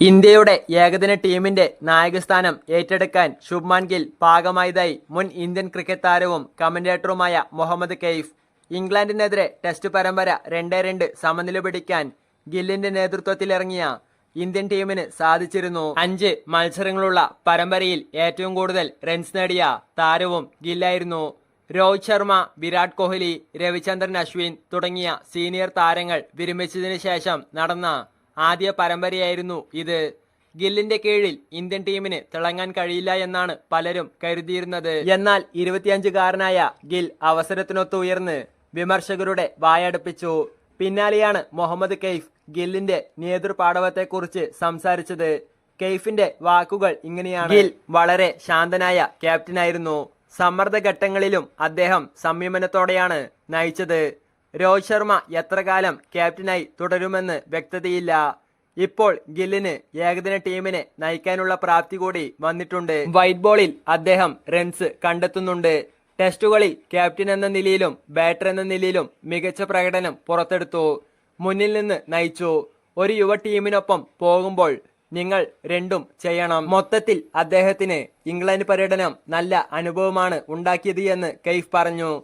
ഇന്ത്യയുടെ ഏകദിന ടീമിന്റെ നായകസ്ഥാനം ഏറ്റെടുക്കാൻ ശുഭ്മാൻ ഗിൽ പാകമായതായി മുൻ ഇന്ത്യൻ ക്രിക്കറ്റ് താരവും കമന്റേറ്ററുമായ മുഹമ്മദ് കെയ്ഫ് ഇംഗ്ലണ്ടിനെതിരെ ടെസ്റ്റ് പരമ്പര രണ്ടേ രണ്ട് സമനില പിടിക്കാൻ ഗില്ലിന്റെ നേതൃത്വത്തിലിറങ്ങിയ ഇന്ത്യൻ ടീമിന് സാധിച്ചിരുന്നു. അഞ്ച് മത്സരങ്ങളുള്ള പരമ്പരയിൽ ഏറ്റവും കൂടുതൽ റൺസ് നേടിയ താരവും ഗില്ലായിരുന്നു. രോഹിത് ശർമ്മ വിരാട് കോഹ്ലി രവിചന്ദ്രൻ അശ്വിൻ തുടങ്ങിയ സീനിയർ താരങ്ങൾ വിരമിച്ചതിനു ശേഷം നടന്ന ആദ്യ പരമ്പരയായിരുന്നു ഇത്. ഗില്ലിന്റെ കീഴിൽ ഇന്ത്യൻ ടീമിന് തിളങ്ങാൻ കഴിയില്ല എന്നാണ് പലരും കരുതിയിരുന്നത്. എന്നാൽ ഇരുപത്തിയഞ്ചുകാരനായ ഗിൽ അവസരത്തിനൊത്ത് ഉയർന്ന് വിമർശകരുടെ വായടുപ്പിച്ചു. പിന്നാലെയാണ് മുഹമ്മദ് കെയ്ഫ് ഗില്ലിന്റെ നേതൃപാടവത്തെക്കുറിച്ച് സംസാരിച്ചത്. കെയ്ഫിന്റെ വാക്കുകൾ ഇങ്ങനെയാണ്. ഗിൽ വളരെ ശാന്തനായ ക്യാപ്റ്റനായിരുന്നു. സമ്മർദ്ദ ഘട്ടങ്ങളിലും അദ്ദേഹം സംയമനത്തോടെയാണ് നയിച്ചത്. രോഹിത് ശർമ്മ എത്ര കാലം ക്യാപ്റ്റനായി തുടരുമെന്ന് വ്യക്തതയില്ല. ഇപ്പോൾ ഗില്ലിന് ഏകദിന ടീമിനെ നയിക്കാനുള്ള പ്രാപ്തി കൂടി വന്നിട്ടുണ്ട്. വൈറ്റ് ബോളിൽ അദ്ദേഹം റൺസ് കണ്ടെത്തുന്നുണ്ട്. ടെസ്റ്റുകളിൽ ക്യാപ്റ്റൻ എന്ന നിലയിലും ബാറ്റർ എന്ന നിലയിലും മികച്ച പ്രകടനം പുറത്തെടുത്തു. മുന്നിൽ നിന്ന് നയിച്ചു. ഒരു യുവ ടീമിനൊപ്പം പോകുമ്പോൾ നിങ്ങൾ രണ്ടും ചെയ്യണം. മൊത്തത്തിൽ അദ്ദേഹത്തിന് ഇംഗ്ലണ്ട് പര്യടനം നല്ല അനുഭവമാണ് ഉണ്ടാക്കിയത് എന്ന് കെയ്ഫ് പറഞ്ഞു.